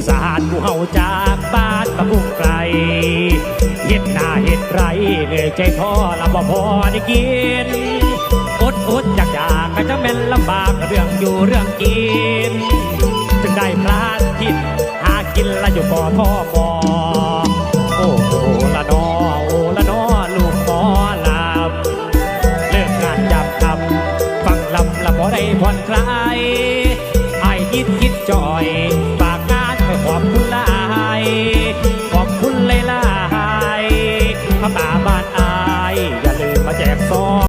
อีสานผู้เฮาจากบ้านตะบุกไกลเห็ดหน้าเห็ดไรเลยใจพอลำบ่พอได้กินอดอดอยากอยากก็จะเป็นลำบากเรื่องอยู่เรื่องกิน จึงได้พลาดทิศหากินละอยู่ปอท่อบ่โอ้ละนอละนอลูกปอลาเลิกงานจับคำฟังลำละพอได้ผ่อนคลายไอ้ยิดคิดจอย คุณหลายขอบคุณหลายๆพระตาบ้านอาย อย่าลืมมาแจกซอง